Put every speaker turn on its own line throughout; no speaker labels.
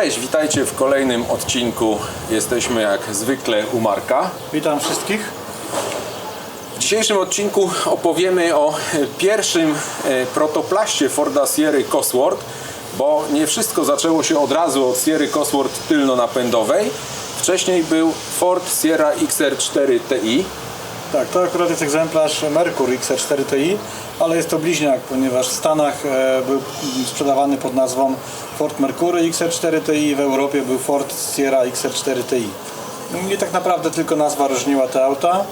Cześć, witajcie w kolejnym odcinku. Jesteśmy jak zwykle u Marka.
Witam wszystkich.
W dzisiejszym odcinku opowiemy o pierwszym e, protoplaście Forda Sierra Cosworth, bo nie wszystko zaczęło się od razu od Sierra Cosworth tylno-napędowej. Wcześniej był Ford Sierra XR4 Ti.
Tak, to akurat jest egzemplarz Merkur XR4 Ti, ale jest to bliźniak, ponieważ w Stanach e, był sprzedawany pod nazwą Ford Mercury XR4 Ti, w Europie był Ford Sierra XR4 Ti. I tak naprawdę tylko nazwa różniła te auta.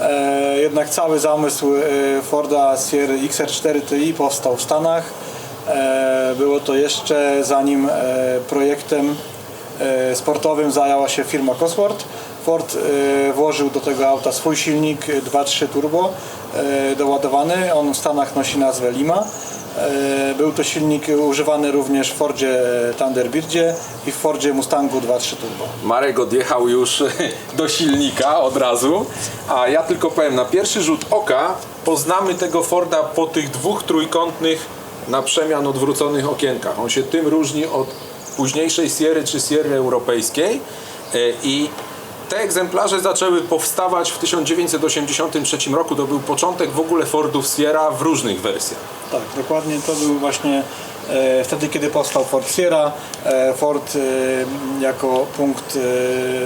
E, Jednak cały zamysł e, Forda Sierra XR4 Ti powstał w Stanach. Było to jeszcze zanim projektem sportowym zajęła się firma Cosworth. Ford e, włożył do tego auta swój silnik e, 2.3 turbo e, doładowany. On w Stanach nosi nazwę Lima. E, Był to silnik używany również w Fordzie Thunderbirdzie i w Fordzie Mustangu 2.3 turbo.
Marek odjechał już do silnika od razu, a ja tylko powiem, na pierwszy rzut oka poznamy tego Forda po tych dwóch trójkątnych na przemian odwróconych okienkach. On się tym różni od późniejszej Sierry czy Sierry europejskiej E, i te egzemplarze zaczęły powstawać w 1983 roku. To był początek w ogóle Fordów Sierra w różnych wersjach.
Tak, dokładnie to był właśnie e, wtedy, kiedy powstał Ford Sierra. E, Ford e, jako punkt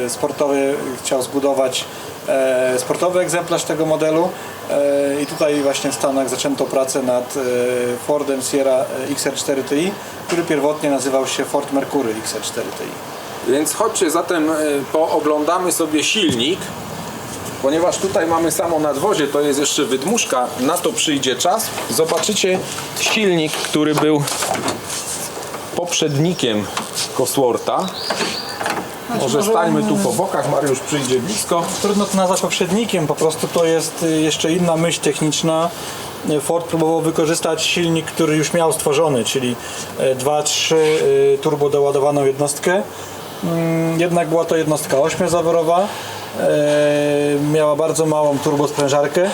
e, sportowy chciał zbudować e, sportowy egzemplarz tego modelu e, i tutaj właśnie w Stanach zaczęto pracę nad e, Fordem Sierra e, XR4 Ti, który pierwotnie nazywał się Ford Mercury XR4 Ti.
Więc chodźcie zatem e, pooglądamy sobie silnik. Ponieważ tutaj mamy samo nadwozie, to jest jeszcze wydmuszka, na to przyjdzie czas. Zobaczycie silnik, który był poprzednikiem Coswortha. Może
może
stańmy tu po bokach, Mariusz przyjdzie blisko.
Trudno to nazwać poprzednikiem, po prostu to jest y, jeszcze inna myśl techniczna. Y, Ford próbował wykorzystać silnik, który już miał stworzony, czyli y, 2.3 y, turbo doładowaną jednostkę. Mm, Jednak była to jednostka ośmiozaworowa, y, miała bardzo małą turbosprężarkę, y,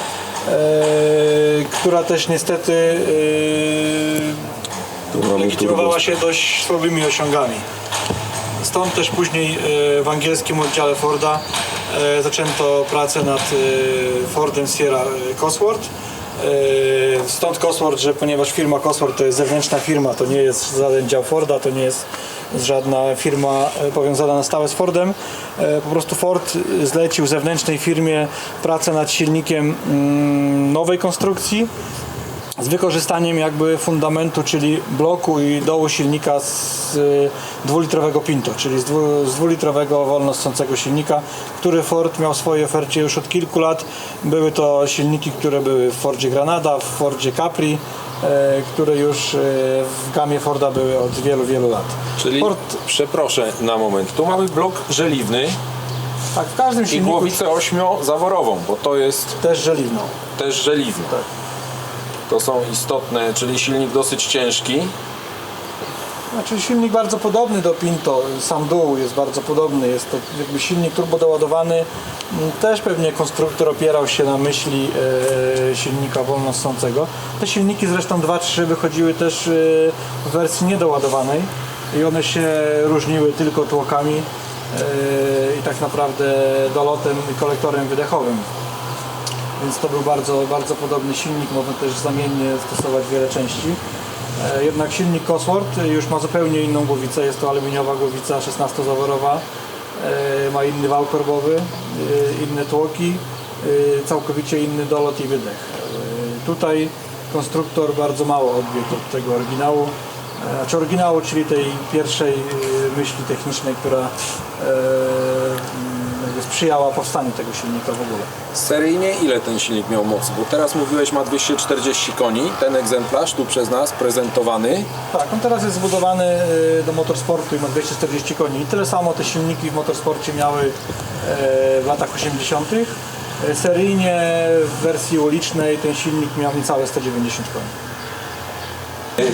która też niestety y, legitymowała się dość słabymi osiągami. Stąd też później e, w angielskim oddziale Forda e, zaczęto pracę nad e, Fordem Sierra e, Cosworth. E, Stąd Cosworth, że ponieważ firma Cosworth to jest zewnętrzna firma, to nie jest żaden dział Forda, to nie jest żadna firma e, powiązana na stałe z Fordem. E, Po prostu Ford zlecił zewnętrznej firmie pracę nad silnikiem mm, nowej konstrukcji, z wykorzystaniem jakby fundamentu, czyli bloku i dołu silnika z y, dwulitrowego Pinto, czyli z, dwu, z dwulitrowego wolno ssącego silnika, który Ford miał w swojej ofercie już od kilku lat. Były to silniki, które były w Fordzie Granada, w Fordzie Capri, e, które już e, w gamie Forda były od wielu, wielu lat.
Czyli,
Ford,
przeproszę na moment, tu mamy blok żeliwny
tak, w każdym
i
silniku
głowicę ośmiozaworową, bo to jest
też żeliwną.
też żeliwny. To są istotne, czyli silnik dosyć ciężki.
Znaczy silnik bardzo podobny do Pinto, sam dół jest bardzo podobny, jest to jakby silnik turbodoładowany. Mm, Też pewnie konstruktor opierał się na myśli e, silnika wolnossącego. Te silniki zresztą 2.3 wychodziły też e, w wersji niedoładowanej i one się różniły tylko tłokami e, i tak naprawdę dolotem i kolektorem wydechowym. Więc to był bardzo, bardzo podobny silnik, można też zamiennie stosować wiele części. E, Jednak silnik Cosworth już ma zupełnie inną głowicę, jest to aluminiowa głowica 16-zaworowa, e, ma inny wał korbowy, e, inne tłoki, e, całkowicie inny dolot i wydech. E, Tutaj konstruktor bardzo mało odbiegł od tego oryginału, e, znaczy oryginału, czyli tej pierwszej e, myśli technicznej, która e, jakby sprzyjała powstaniu tego silnika w ogóle.
Seryjnie ile ten silnik miał mocy? Bo teraz mówiłeś ma 240 koni, ten egzemplarz tu przez nas prezentowany.
Tak, on teraz jest zbudowany y, do motorsportu i ma 240 koni. I tyle samo te silniki w motorsporcie miały e, w latach 80. E, Seryjnie w wersji ulicznej ten silnik miał niecałe 190 koni.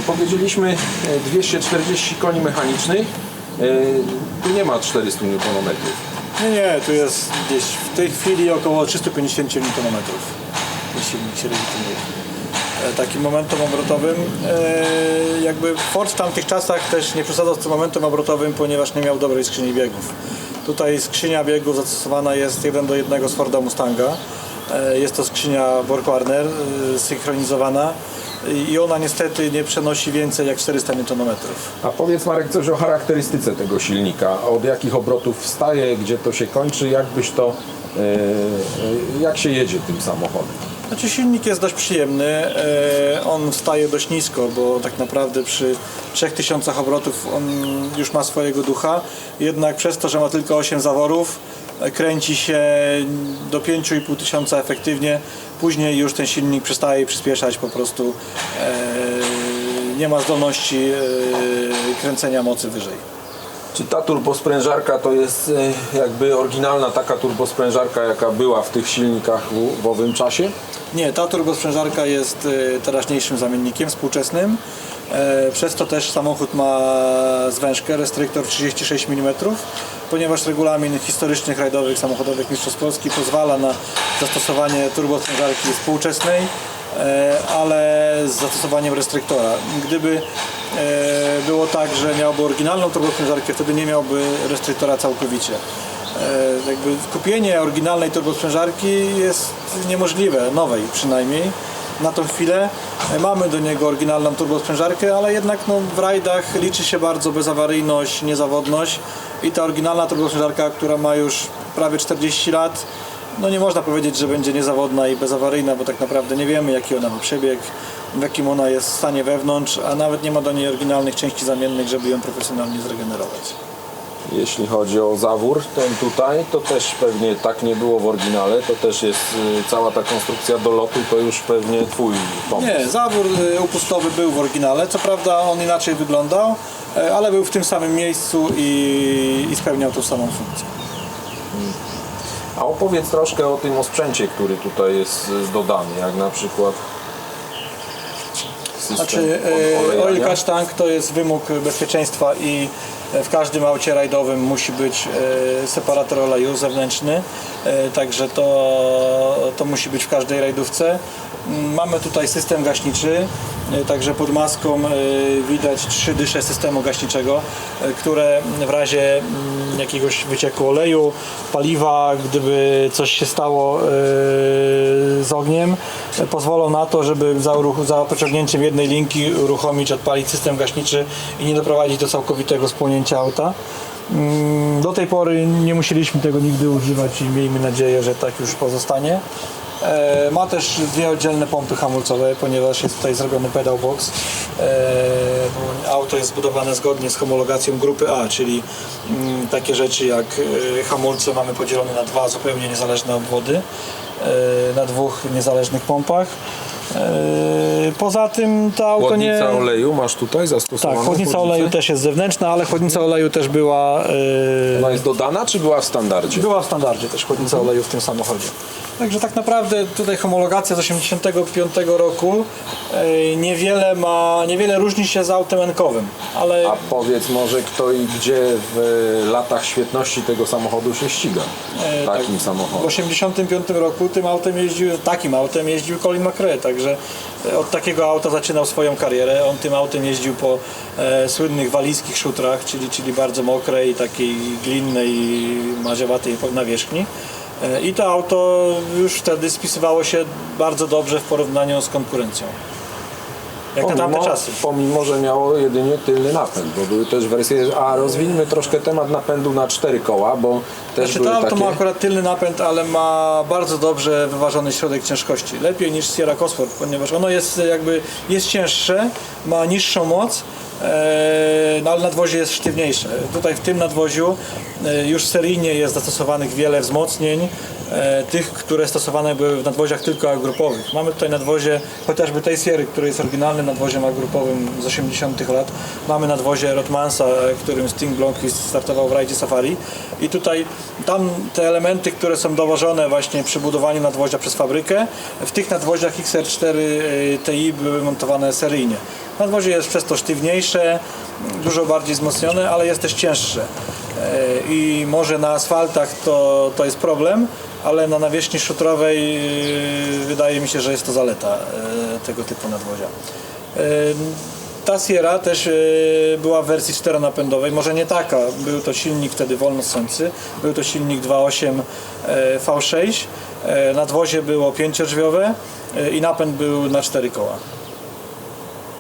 Powiedzieliśmy e, 240 koni mechanicznych. Tu nie ma 400 Nm.
Nie, nie, tu jest gdzieś w tej chwili około 350 Nm. Ten silnik się legitymuje. e, takim momentum obrotowym. E, Jakby Ford w tamtych czasach też nie przesadzał z tym momentum obrotowym, ponieważ nie miał dobrej skrzyni biegów. Tutaj skrzynia biegów zastosowana jest jeden do jednego z Forda Mustanga. E, Jest to skrzynia Borg Warner synchronizowana i ona niestety nie przenosi więcej jak 400 Nm.
A powiedz Marek coś o charakterystyce tego silnika. Od jakich obrotów wstaje, gdzie to się kończy, jak byś to, e, e, jak się jedzie tym samochodem?
Znaczy silnik jest dość przyjemny, e, on staje dość nisko, bo tak naprawdę przy 3000 obrotów on już ma swojego ducha, jednak przez to, że ma tylko 8 zaworów, kręci się do 5500 tysiąca efektywnie, później już ten silnik przestaje przyspieszać po prostu, e, nie ma zdolności e, kręcenia mocy wyżej.
Czy ta turbosprężarka to jest e, jakby oryginalna taka turbosprężarka, jaka była w tych silnikach w, owym czasie?
Nie, ta turbosprzężarka jest teraźniejszym zamiennikiem współczesnym. E, Przez to też samochód ma zwężkę, restryktor 36 mm, ponieważ regulamin historycznych rajdowych samochodowych Mistrzostw Polski pozwala na zastosowanie turbosprzężarki współczesnej, e, ale z zastosowaniem restryktora. Gdyby e, było tak, że miałby oryginalną turbosprzężarkę, wtedy nie miałby restryktora całkowicie. Jakby kupienie oryginalnej turbosprzężarki jest niemożliwe, nowej przynajmniej. Na tą chwilę E, mamy do niego oryginalną turbosprzężarkę, ale jednak no, w rajdach liczy się bardzo bezawaryjność, niezawodność i ta oryginalna turbosprzężarka, która ma już prawie 40 lat, no nie można powiedzieć, że będzie niezawodna i bezawaryjna, bo tak naprawdę nie wiemy jaki ona ma przebieg, w jakim ona jest stanie wewnątrz, a nawet nie ma do niej oryginalnych części zamiennych, żeby ją profesjonalnie zregenerować.
Jeśli chodzi o zawór, ten tutaj, to też pewnie tak nie było w oryginale, to też jest y, cała ta konstrukcja do lotu, to już pewnie twój pomysł.
Nie, zawór y, upustowy był w oryginale, co prawda on inaczej wyglądał, e, ale był w tym samym miejscu i, i spełniał tą samą funkcję.
A opowiedz troszkę o tym osprzęcie, który tutaj jest y, dodany, jak na przykład system
Znaczy, oil catch tank to jest wymóg bezpieczeństwa i w każdym aucie rajdowym musi być e, separator oleju zewnętrzny, e, także to, to musi być w każdej rajdówce. Mamy tutaj system gaśniczy, e, także pod maską e, widać trzy dysze systemu gaśniczego, e, które w razie mm, jakiegoś wycieku oleju, paliwa, gdyby coś się stało z ogniem, pozwolą na to, żeby za, za pociągnięciem jednej linki uruchomić, odpalić system gaśniczy i nie doprowadzić do całkowitego spłonięcia auta. Mm, Do tej pory nie musieliśmy tego nigdy używać i miejmy nadzieję, że tak już pozostanie. E, Ma też dwie oddzielne pompy hamulcowe, ponieważ jest tutaj zrobiony pedal box. E, Auto jest zbudowane zgodnie z homologacją grupy A, czyli mm, takie rzeczy jak e, hamulce mamy podzielone na dwa zupełnie niezależne obwody, na dwóch niezależnych pompach. Poza tym to auto nie...
Chłodnica oleju masz tutaj zastosowaną?
Tak, chłodnica oleju też jest zewnętrzna, ale chłodnica oleju też była
Ona jest dodana, czy była w standardzie?
była w standardzie też chłodnica oleju w tym samochodzie. Także tak naprawdę tutaj homologacja z 85 roku e, niewiele ma, niewiele różni się z autem enkowym, ale
A powiedz może kto i gdzie w latach świetności tego samochodu się ściga?
E,
Takim
w
samochodem.
85 roku tym autem jeździł, takim autem jeździł Colin McRae, także e, od takiego auta zaczynał swoją karierę. On tym autem jeździł po e, słynnych walijskich szutrach, czyli, czyli bardzo mokrej, takiej glinnej, maziowatej nawierzchni. I to auto już wtedy spisywało się bardzo dobrze w porównaniu z konkurencją. Jak na tamte czasy.
pomimo, że miało jedynie tylny napęd, bo były też wersje, a rozwiniemy troszkę temat napędu na cztery koła, bo też
Znaczy to
były
auto
takie...
ma akurat tylny napęd, ale ma bardzo dobrze wyważony środek ciężkości. Lepiej niż Sierra Cosworth, ponieważ ono jest jakby jest cięższe, ma niższą moc, no ale nadwozie jest sztywniejsze. Tutaj w tym nadwoziu e, już seryjnie jest zastosowanych wiele wzmocnień, e, tych, które stosowane były w nadwoziach tylko agrupowych. Mamy tutaj nadwozie chociażby tej Sierry, który jest oryginalnym nadwoziem agrupowym z 80 lat. Mamy nadwozie Rotmansa, e, którym Sting Blomqvist startował w rajdzie Safari i tutaj tam te elementy, które są dowożone właśnie przy budowaniu nadwozia przez fabrykę, w tych nadwoziach XR4 e, TI były montowane seryjnie. Nadwozie jest przez to sztywniejsze, dużo bardziej wzmocnione, ale jest też cięższe. I może na asfaltach to, to jest problem, ale na nawierzchni szutrowej e, wydaje mi się, że jest to zaleta e, tego typu nadwozia. E, Ta Sierra też e, była w wersji czteronapędowej, może nie taka, był to silnik wtedy wolnosący, był to silnik 2.8 e, V6, e, nadwozie było pięciodrzwiowe e, i napęd był na cztery koła.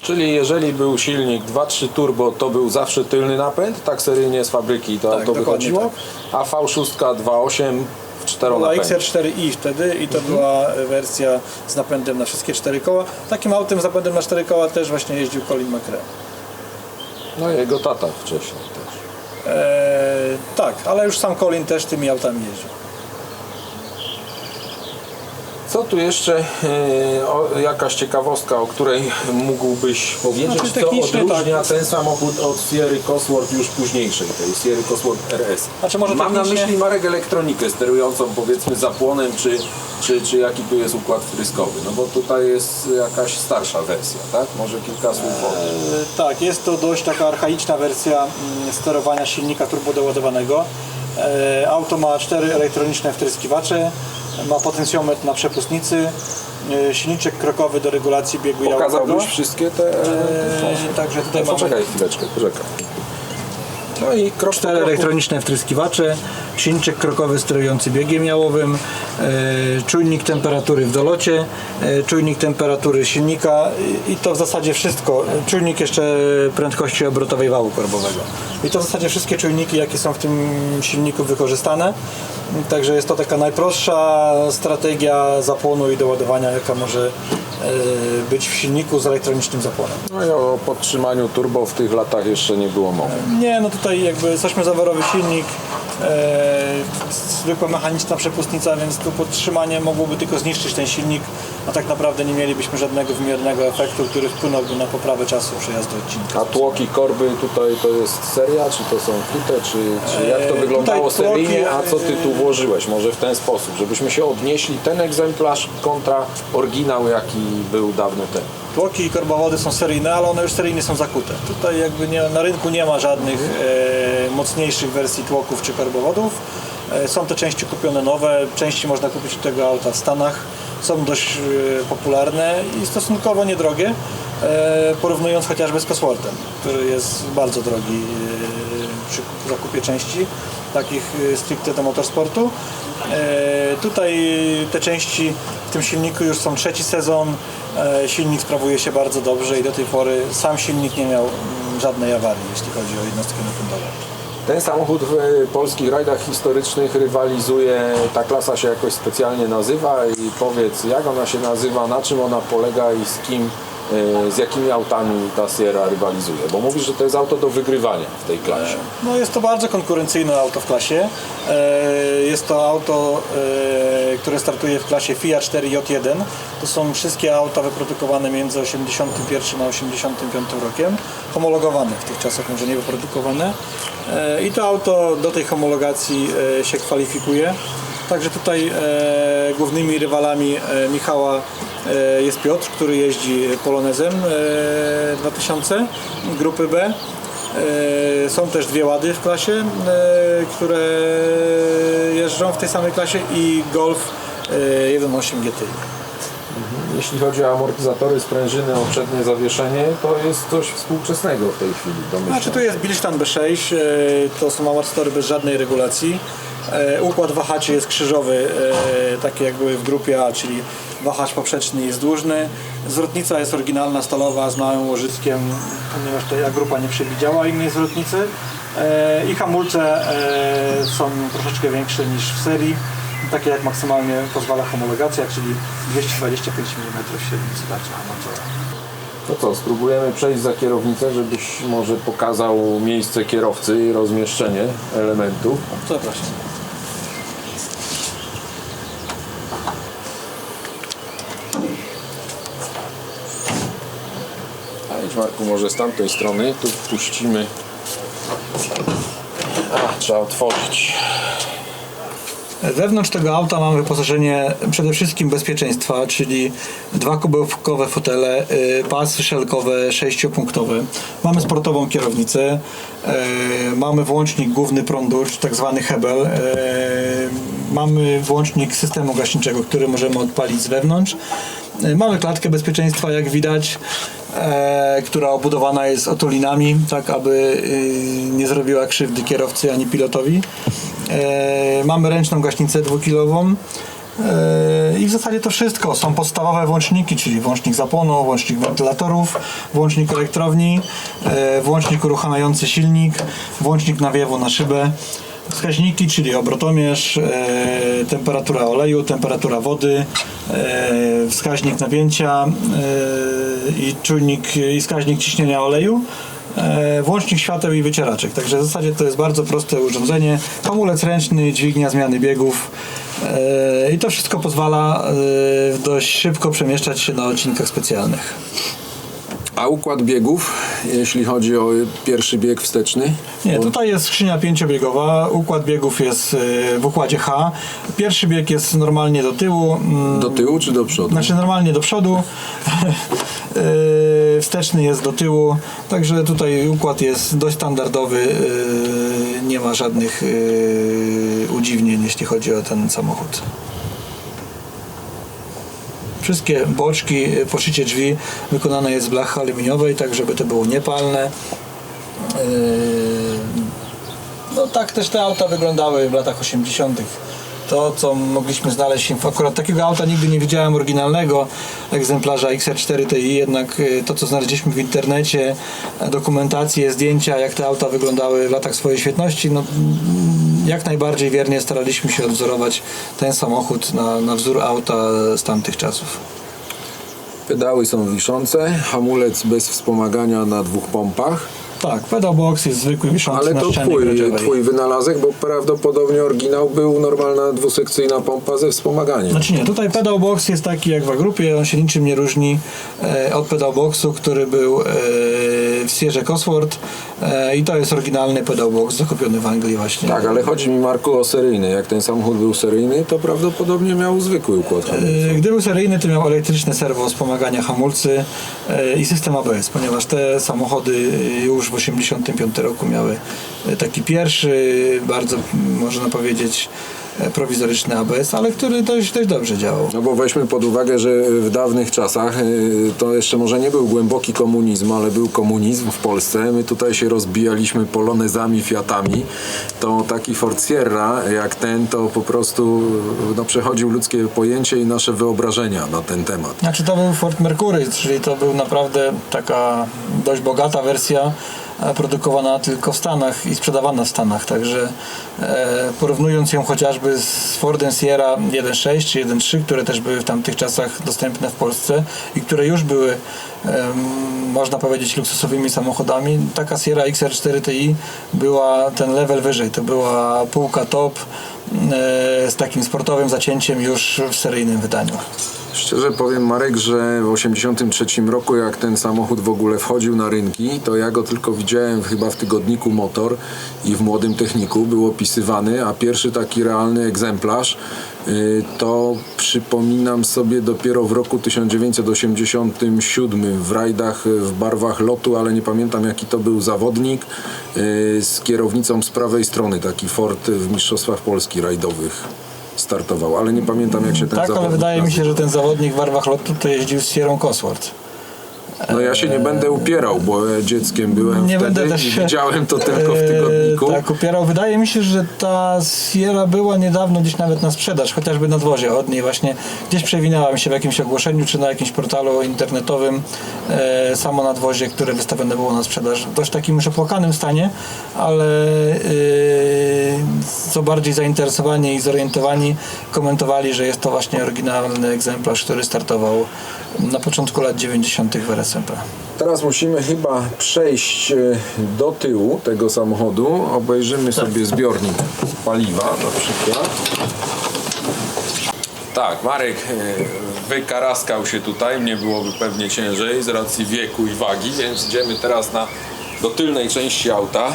Czyli jeżeli był silnik 2.3 turbo, to był zawsze tylny napęd, tak seryjnie z fabryki to
Tak, dokładnie
wychodziło, a V6 2.8 w
Była
czteronapędzie.
XR4i wtedy i to była wersja z napędem na wszystkie cztery koła. Takim autem z napędem na cztery koła też właśnie jeździł Colin McRae.
No i jego tata wcześniej też.
Eee, tak, ale już sam Colin też tymi autami jeździł.
Co tu jeszcze, e, o, jakaś ciekawostka, o której mógłbyś powiedzieć,
Znaczy,
co
technicznie
odróżnia
tak.
ten samochód od Sierry Cosworth już późniejszej, tej Sierry Cosworth RS?
Znaczy, może
Mam na
technicznie-
myśli marek elektronikę sterującą powiedzmy zapłonem, czy, czy, czy jaki tu jest układ wtryskowy, no bo tutaj jest jakaś starsza wersja, tak? Może kilka słów o tym.
Eee, tak, jest to dość taka archaiczna wersja mm, sterowania silnika turbodoładowanego. Eee, auto ma cztery elektroniczne wtryskiwacze, ma potencjometr na przepustnicy, eee, silniczek krokowy do regulacji biegu jałowego.
Pokazałbyś wszystkie te...
Eee, także tutaj mamy
Poczekaj chwileczkę, poczekaj. No i krok
Cztery elektroniczne wtryskiwacze, silniczek krokowy sterujący biegiem jałowym, e, czujnik temperatury w dolocie, e, czujnik temperatury silnika i, to w zasadzie wszystko. Czujnik jeszcze prędkości obrotowej wału korbowego. I to w zasadzie wszystkie czujniki, jakie są w tym silniku wykorzystane. Także jest to taka najprostsza strategia zapłonu i doładowania, jaka może e, być w silniku z elektronicznym zapłonem.
No i o podtrzymaniu turbo w tych latach jeszcze nie było mowy.
Nie, no tutaj jakby ośmiozaworowy silnik, e, zwykła mechaniczna przepustnica, więc tu podtrzymanie mogłoby tylko zniszczyć ten silnik, a tak naprawdę nie mielibyśmy żadnego wymiernego efektu, który wpłynąłby na poprawę czasu przejazdu odcinka.
A tłoki, korby tutaj to jest seria, czy to są kute, czy, czy jak to
Eee,
wyglądało
tutaj tłoki,
seryjnie, a co ty tu włożyłeś? Może w ten sposób, żebyśmy się odnieśli ten egzemplarz kontra oryginał, jaki był dawno temu.
Tłoki i korbowody są seryjne, ale one już seryjnie są zakute. Tutaj jakby nie, na rynku nie ma żadnych e, mocniejszych wersji tłoków czy korbowodów. E, są te części kupione nowe, części można kupić tego auta w Stanach. Są dość e, popularne i stosunkowo niedrogie, e, porównując chociażby z Cosworthem, który jest bardzo drogi e, przy zakupie części takich e, stricte do motorsportu. Tutaj te części w tym silniku już są trzeci sezon. E, Silnik sprawuje się bardzo dobrze i do tej pory sam silnik nie miał mm, żadnej awarii, jeśli chodzi o jednostki napędowe.
Ten samochód w e, polskich rajdach historycznych rywalizuje, ta klasa się jakoś specjalnie nazywa i powiedz jak ona się nazywa, na czym ona polega i z kim, z jakimi autami ta Sierra rywalizuje, bo mówisz, że to jest auto do wygrywania w tej klasie.
No jest to bardzo konkurencyjne auto w klasie. E, Jest to auto, e, które startuje w klasie FIA 4J1. To są wszystkie auta wyprodukowane między 81 a 85 rokiem. Homologowane w tych czasach, może nie wyprodukowane. E, I to auto do tej homologacji e, się kwalifikuje. Także tutaj e, głównymi rywalami e, Michała e, jest Piotr, który jeździ Polonezem e, 2000 grupy B. E, Są też dwie łady w klasie, e, które jeżdżą w tej samej klasie i Golf e, 1.8 GTI.
Jeśli chodzi o amortyzatory, sprężyny, o przednie zawieszenie, to jest coś współczesnego w tej chwili, domyślam.
Znaczy tu jest Bilstein B6, e, to są amortyzatory bez żadnej regulacji. E, Układ wahaczy jest krzyżowy, e, taki jak były w grupie A, czyli wahacz poprzeczny jest dłużny. Zwrotnica jest oryginalna, stalowa, z małym łożyckiem, ponieważ ta grupa nie przewidziała innej zwrotnicy. E, I hamulce są troszeczkę większe niż w serii, takie jak maksymalnie pozwala homologacja, czyli 225 mm średnicy tarcia hamulcowa.
No co, spróbujemy przejść za kierownicę, żebyś może pokazał miejsce kierowcy i rozmieszczenie elementów.
Zapraszam.
Marku może z tamtej strony, tu wpuścimy. A, trzeba otworzyć.
Wewnątrz tego auta mamy wyposażenie przede wszystkim bezpieczeństwa, czyli dwa kubełkowe fotele, y, pasy szelkowe sześciopunktowe. Mamy sportową kierownicę, y, mamy włącznik główny prądu, czy tak zwany hebel. y, Mamy włącznik systemu gaśniczego, który możemy odpalić z wewnątrz. Y, Mamy klatkę bezpieczeństwa, jak widać, e, która obudowana jest otulinami, tak aby y, nie zrobiła krzywdy kierowcy ani pilotowi. E, mamy ręczną gaśnicę dwukilową. E, I w zasadzie to wszystko. Są podstawowe włączniki, czyli włącznik zapłonu, włącznik wentylatorów, włącznik elektrowni, e, włącznik uruchamiający silnik, włącznik nawiewu na szybę. Wskaźniki, czyli obrotomierz, e, temperatura oleju, temperatura wody, e, wskaźnik napięcia e, i czujnik i wskaźnik ciśnienia oleju. E, włącznik świateł i wycieraczek. Także w zasadzie to jest bardzo proste urządzenie. Hamulec ręczny, dźwignia zmiany biegów e, i to wszystko pozwala e, dość szybko przemieszczać się na odcinkach specjalnych.
A układ biegów, jeśli chodzi o pierwszy bieg wsteczny?
Nie, tutaj jest skrzynia pięciobiegowa, układ biegów jest e, w układzie H. Pierwszy bieg jest normalnie do tyłu, mm,
Do tyłu czy do przodu?
Znaczy normalnie do przodu, Yy, wsteczny jest do tyłu, także tutaj układ jest dość standardowy, yy, nie ma żadnych udziwnień jeśli chodzi o ten samochód. Wszystkie boczki, yy, poszycie drzwi wykonane jest z blachy aluminiowej, tak żeby to było niepalne. Yy, no tak też te auta wyglądały w latach 80. To, co mogliśmy znaleźć, akurat takiego auta nigdy nie widziałem oryginalnego egzemplarza XR4 Ti, jednak y, to, co znaleźliśmy w internecie, e, dokumentacje, zdjęcia, jak te auta wyglądały w latach swojej świetności, no, mm, jak najbardziej wiernie staraliśmy się odwzorować ten samochód na, na wzór auta z tamtych czasów.
Pedały są wiszące, hamulec bez wspomagania na dwóch pompach.
Tak, pedal box jest zwykły, wiszący
Ale
na
to
ścianie
twój,
grodziowej.
twój wynalazek, bo prawdopodobnie oryginał był normalna dwusekcyjna pompa ze wspomaganiem.
Znaczy nie, tutaj pedal box jest taki jak w grupie, on się niczym nie różni e, od pedal boxu, który był e, w Sierze Cosworth i to jest oryginalny pedal box zakupiony w Anglii właśnie.
Tak, ale chodzi mi Marku o seryjny. Jak ten samochód był seryjny, to prawdopodobnie miał zwykły układ.
E, Gdy był seryjny, to miał elektryczne serwo wspomagania hamulcy e, i system ABS, ponieważ te samochody e, już w 1985 roku miały e, taki pierwszy, bardzo można powiedzieć, e, prowizoryczny ABS, ale który dość, dość dobrze działał.
No bo weźmy pod uwagę, że w dawnych czasach y, to jeszcze może nie był głęboki komunizm, ale był komunizm w Polsce. My tutaj się rozbijaliśmy polonezami, fiatami. To taki Ford Sierra jak ten to po prostu no, przechodził ludzkie pojęcie i nasze wyobrażenia na ten temat.
Znaczy to był Ford Mercury, czyli to był naprawdę taka dość bogata wersja e, produkowana tylko w Stanach i sprzedawana w Stanach, także e, porównując ją chociażby z Fordem Sierra 1.6 czy 1.3, które też były w tamtych czasach dostępne w Polsce i które już były można powiedzieć luksusowymi samochodami, taka Sierra XR4 Ti była ten level wyżej, to była półka top e, z takim sportowym zacięciem już w seryjnym wydaniu.
Szczerze powiem Marek, że w 83 roku jak ten samochód w ogóle wchodził na rynki, to ja go tylko widziałem chyba w tygodniku Motor i w Młodym Techniku. Był opisywany, a pierwszy taki realny egzemplarz y, to przypominam sobie dopiero w roku 1987 w rajdach w barwach lotu, ale nie pamiętam jaki to był zawodnik y, z kierownicą z prawej strony, taki Ford w Mistrzostwach Polski rajdowych startował, ale nie pamiętam jak się ten
Tak, ale
zawodnik
wydaje mi się, że ten zawodnik w barwach lotu to jeździł z Sierą Cosworth.
No ja się nie będę upierał, bo dzieckiem byłem
Nie
wtedy
będę się,
widziałem to tylko w tygodniku.
Tak, upierał. Wydaje mi się, że ta Sierra była niedawno gdzieś nawet na sprzedaż, chociażby na dworze od niej właśnie. Gdzieś przewinęła mi się w jakimś ogłoszeniu, czy na jakimś portalu internetowym e, samo nadwozie, które wystawione było na sprzedaż. W dość takim już opłakanym stanie, ale e, co bardziej zainteresowani i zorientowani komentowali, że jest to właśnie oryginalny egzemplarz, który startował na początku lat 90. w RSMP.
Teraz musimy chyba przejść e, do tyłu tego samochodu. Obejrzymy sobie zbiornik paliwa na przykład. Tak, Marek e, wykaraskał się tutaj, mnie byłoby pewnie ciężej z racji wieku i wagi, więc idziemy teraz na, do tylnej części auta.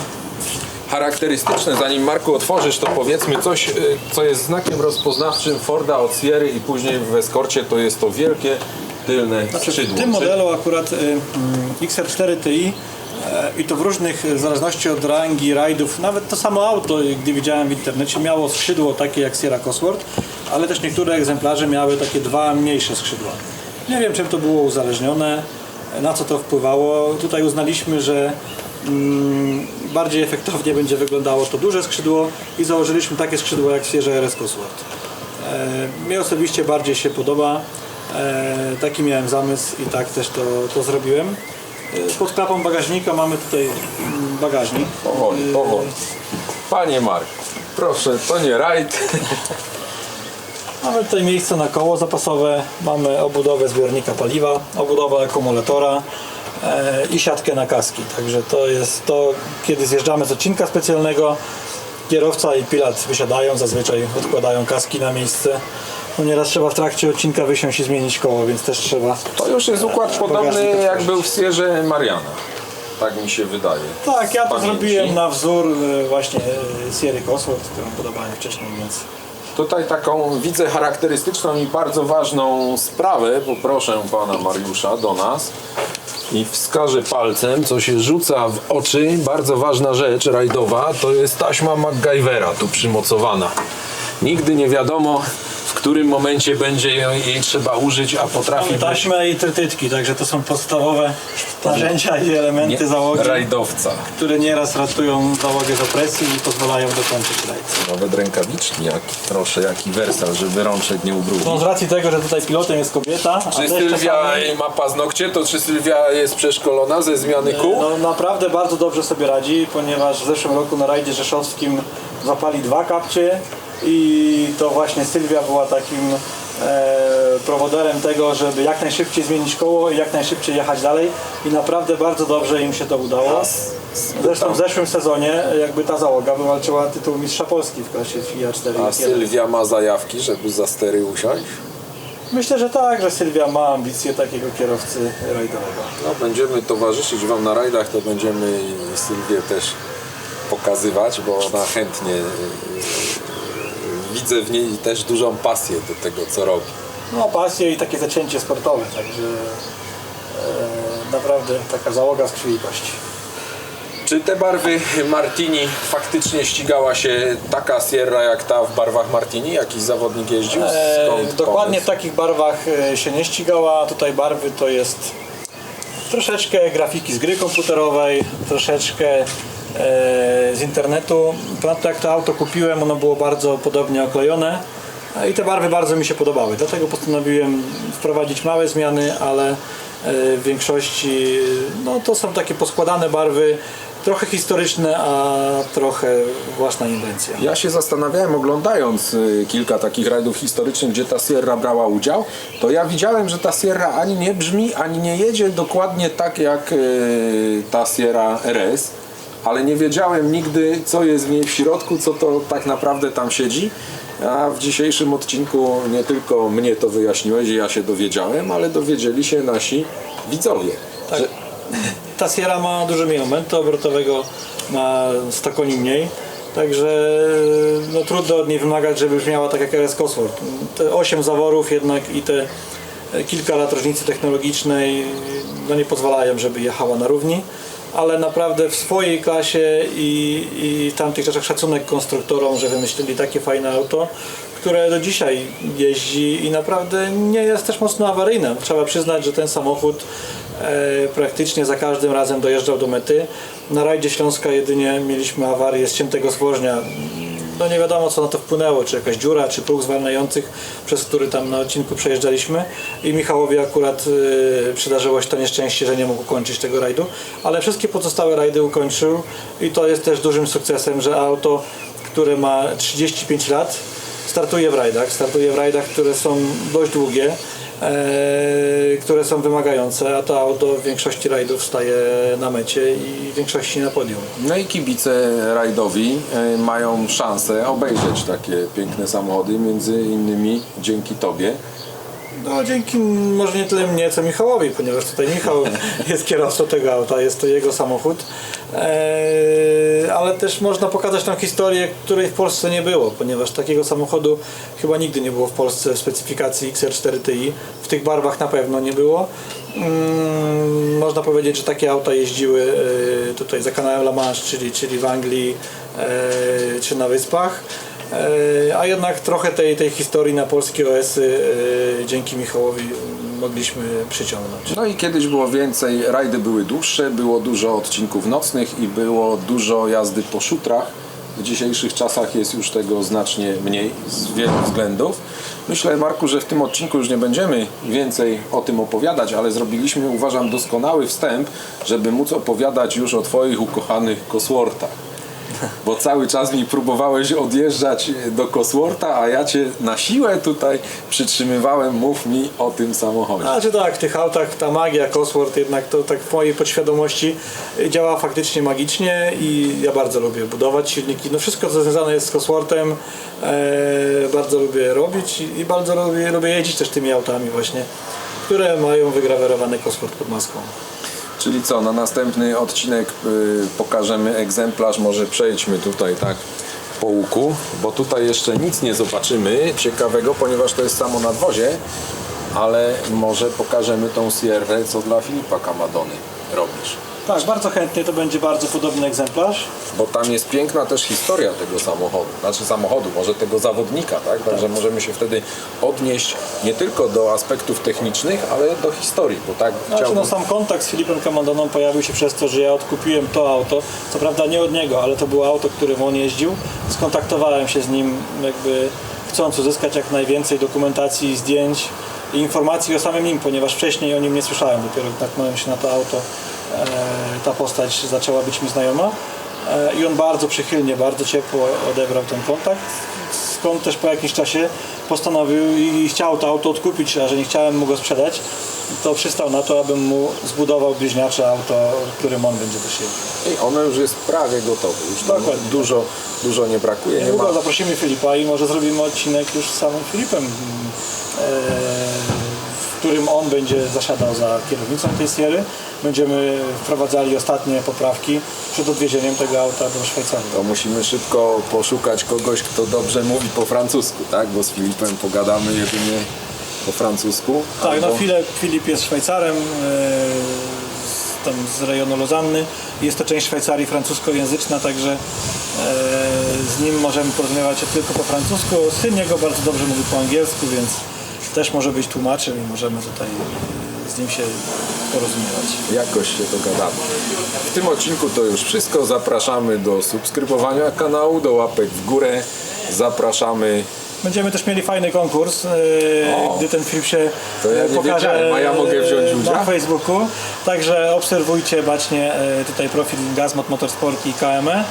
charakterystyczne. Zanim Marku otworzysz, to powiedzmy coś, y, co jest znakiem rozpoznawczym Forda od Sierry i później w Escorcie to jest to wielkie tylne
Znaczy,
skrzydło.
w tym modelu akurat y, mm, XR4 Ti e, i to w różnych, w zależności od rangi, rajdów, nawet to samo auto, gdy widziałem w internecie, miało skrzydło takie jak Sierra Cosworth, ale też niektóre egzemplarze miały takie dwa mniejsze skrzydła. Nie wiem czym to było uzależnione, na co to wpływało. Tutaj uznaliśmy, że mm, bardziej efektownie będzie wyglądało to duże skrzydło i założyliśmy takie skrzydło jak w Sierra RS Cosworth. E, Mi osobiście bardziej się podoba. E, Taki miałem zamysł i tak też to, to zrobiłem. E, Pod klapą bagażnika mamy tutaj mm, bagażnik.
Powoli, powoli. Panie Mark, proszę, to nie rajd.
Mamy tutaj miejsce na koło zapasowe, mamy obudowę zbiornika paliwa, obudowę akumulatora e, i siatkę na kaski. Także to jest to, kiedy zjeżdżamy z odcinka specjalnego, kierowca i pilot wysiadają, zazwyczaj odkładają kaski na miejsce. No nieraz trzeba w trakcie odcinka wysiąść i zmienić koło, więc też trzeba
To już jest układ podobny
Bagażnik
jak
otworzyć.
był w Sierze Mariana. Tak mi się wydaje.
Tak, ja to
Pamięci.
zrobiłem na wzór e, właśnie e, Sierra Cosworth, którą podawałem wcześniej, więc
Tutaj taką widzę charakterystyczną i bardzo ważną sprawę. Poproszę pana Mariusza do nas i wskażę palcem, co się rzuca w oczy. Bardzo ważna rzecz rajdowa to jest taśma MacGyvera tu przymocowana. Nigdy nie wiadomo, którym momencie będzie jej, jej trzeba użyć, a potrafi
mamy taśmę i trytytki, także to są podstawowe narzędzia i elementy załogi,
rajdowca.
które nieraz ratują załogę z opresji i pozwalają dokończyć rajd.
Nawet rękawiczki, jak, proszę, jaki wersal, żeby rączek nie ubrudzić.
No z racji tego, że tutaj pilotem jest kobieta, a
Czy Sylwia
czasami,
ma paznokcie, to czy Sylwia jest przeszkolona ze zmiany kół?
no, naprawdę bardzo dobrze sobie radzi, ponieważ w zeszłym roku na rajdzie rzeszowskim zapali dwa kapcie i to właśnie Sylwia była takim e, prowoderem tego, żeby jak najszybciej zmienić koło i jak najszybciej jechać dalej i naprawdę bardzo dobrze im się to udało. Zresztą w zeszłym sezonie jakby ta załoga wywalczyła tytuł mistrza Polski w klasie FIA 4.
A Sylwia ma zajawki, żeby za stery usiąść?
Myślę, że tak, że Sylwia ma ambicje takiego kierowcy rajdowego.
No, będziemy towarzyszyć Wam na rajdach, to będziemy Sylwię też pokazywać, bo ona chętnie y, widzę w niej też dużą pasję do tego, co robi.
No pasję i takie zacięcie sportowe, także e, naprawdę taka załoga z krwi i kości.
Czy te barwy Martini faktycznie ścigała się taka Sierra jak ta w barwach Martini? Jakiś zawodnik jeździł?
E,
Skąd
dokładnie w
pomysł?
takich barwach e, się nie ścigała, tutaj barwy to jest troszeczkę grafiki z gry komputerowej, troszeczkę z internetu. Ponadto jak to auto kupiłem, ono było bardzo podobnie oklejone e, i te barwy bardzo mi się podobały. Dlatego postanowiłem wprowadzić małe zmiany, ale e, w większości no, to są takie poskładane barwy, trochę historyczne, a trochę własna inwencja.
Ja się zastanawiałem, oglądając y, kilka takich rajdów historycznych, gdzie ta Sierra brała udział, to ja widziałem, że ta Sierra ani nie brzmi, ani nie jedzie dokładnie tak jak y, ta Sierra RS, ale nie wiedziałem nigdy, co jest w niej w środku, co to tak naprawdę tam siedzi. A w dzisiejszym odcinku nie tylko mnie to wyjaśniłeś i ja się dowiedziałem, ale dowiedzieli się nasi widzowie.
Tak.
Że
Ta Sierra ma dużo mniej momentu obrotowego, ma 100 koni mniej, także no, trudno od niej wymagać, żeby brzmiała tak jak RS Cosworth. Te 8 zaworów jednak i te kilka lat różnicy technologicznej no, nie pozwalają, żeby jechała na równi, ale naprawdę w swojej klasie i, i tamtych czasach szacunek konstruktorom, że wymyślili takie fajne auto, które do dzisiaj jeździ i naprawdę nie jest też mocno awaryjne. Trzeba przyznać, że ten samochód e, praktycznie za każdym razem dojeżdżał do mety. Na rajdzie Śląska jedynie mieliśmy awarię z ciętego zwożnia. No nie wiadomo co na to wpłynęło, czy jakaś dziura, czy próg zwalniających, przez który tam na odcinku przejeżdżaliśmy. I Michałowi akurat y, przydarzyło się to nieszczęście, że nie mógł ukończyć tego rajdu, ale wszystkie pozostałe rajdy ukończył i to jest też dużym sukcesem, że auto, które ma 35 lat, startuje w rajdach, startuje w rajdach, które są dość długie, które są wymagające, a to auto w większości rajdów staje na mecie i w większości na podium.
No i kibice rajdowi e, mają szansę obejrzeć takie piękne samochody, między innymi dzięki Tobie.
No dzięki może nie tyle mnie, co Michałowi, ponieważ tutaj Michał jest kierowcą tego auta, jest to jego samochód. Eee, ale też można pokazać tą historię, której w Polsce nie było, ponieważ takiego samochodu chyba nigdy nie było w Polsce w specyfikacji XR4 Ti. W tych barwach na pewno nie było. Mm, można powiedzieć, że takie auta jeździły e, tutaj za kanałem La Manche, czyli, czyli w Anglii e, czy na Wyspach. A jednak trochę tej, tej historii na polskie OS-y dzięki Michałowi mogliśmy przyciągnąć.
No i kiedyś było więcej, rajdy były dłuższe, było dużo odcinków nocnych i było dużo jazdy po szutrach. W dzisiejszych czasach jest już tego znacznie mniej z wielu względów. Myślę, Marku, że w tym odcinku już nie będziemy więcej o tym opowiadać, ale zrobiliśmy, uważam, doskonały wstęp, żeby móc opowiadać już o Twoich ukochanych Cosworthach. Bo cały czas mi próbowałeś odjeżdżać do Coswortha, a ja Cię na siłę tutaj przytrzymywałem, mów mi o tym samochodzie.
Znaczy tak, w tych autach ta magia Cosworth jednak to tak w mojej podświadomości działa faktycznie magicznie i ja bardzo lubię budować silniki. No wszystko co związane jest z Cosworthem e, bardzo lubię robić i, bardzo lubię, lubię jeździć też tymi autami właśnie, które mają wygrawerowany Cosworth pod maską.
Czyli co, na następny odcinek y, pokażemy egzemplarz, może przejdźmy tutaj tak po łuku, bo tutaj jeszcze nic nie zobaczymy ciekawego, ponieważ to jest samo nadwozie, ale może pokażemy tą Sierrę, co dla Filipa Kamadony robisz.
Tak, bardzo chętnie to będzie bardzo podobny egzemplarz.
Bo tam jest piękna też historia tego samochodu, znaczy samochodu, może tego zawodnika, tak? Także możemy się wtedy odnieść nie tylko do aspektów technicznych, ale do historii, bo tak
Znaczy,
chciałbym...
no, sam kontakt z Filipem Kamandoną pojawił się przez to, że ja odkupiłem to auto. Co prawda nie od niego, ale to było auto, którym on jeździł. Skontaktowałem się z nim, jakby chcąc uzyskać jak najwięcej dokumentacji, zdjęć i informacji o samym nim, ponieważ wcześniej o nim nie słyszałem. Dopiero natknąłem się na to auto, ta postać zaczęła być mi znajoma. E, I on bardzo przychylnie, bardzo ciepło odebrał ten kontakt. Skąd też po jakimś czasie postanowił i chciał to auto odkupić, a że nie chciałem mu go sprzedać, to przystał na to, abym mu zbudował bliźniacze auto, którym on będzie też jeździł.
I ono już jest prawie gotowe, już
Dokładnie.
dużo, dużo nie brakuje, nie ma...
Niedługo zaprosimy Filipa i może zrobimy odcinek już z samym Filipem, e, w którym on będzie zasiadał za kierownicą tej Sierry. Będziemy wprowadzali ostatnie poprawki przed odwiezieniem tego auta do Szwajcarii.
To musimy szybko poszukać kogoś, kto dobrze mówi po francusku, tak? Bo z Filipem pogadamy jedynie po francusku.
Tak,
albo-
no Filip, Filip jest Szwajcarem, z- tam z rejonu Lozanny. Jest to część Szwajcarii francuskojęzyczna, także e, z nim możemy porozmawiać tylko po francusku. Syn jego bardzo dobrze mówi po angielsku, więc też może być tłumaczem i możemy tutaj z nim się porozumiewać.
jakoś się dogadamy. W tym odcinku to już wszystko. Zapraszamy do subskrybowania kanału, do łapek w górę. Zapraszamy.
Będziemy też mieli fajny konkurs, e,
O,
gdy ten film się
to ja
e, pokaże
a ja mogę wziąć
e,
udział?
na Facebooku. Także obserwujcie bacznie e, tutaj profil Gazmot Motorsport i KME.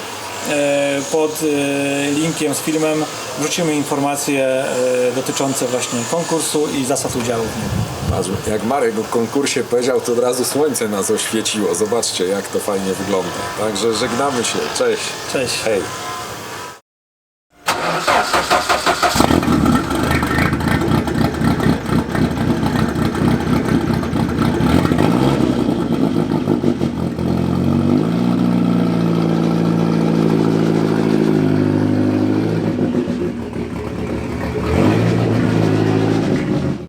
E, Pod e, linkiem z filmem wrzucimy informacje e, dotyczące właśnie konkursu i zasad udziału w nim.
Jak Marek o konkursie powiedział, to od razu słońce nas oświeciło. Zobaczcie, jak to fajnie wygląda. Także żegnamy się. Cześć.
Cześć.
Hej.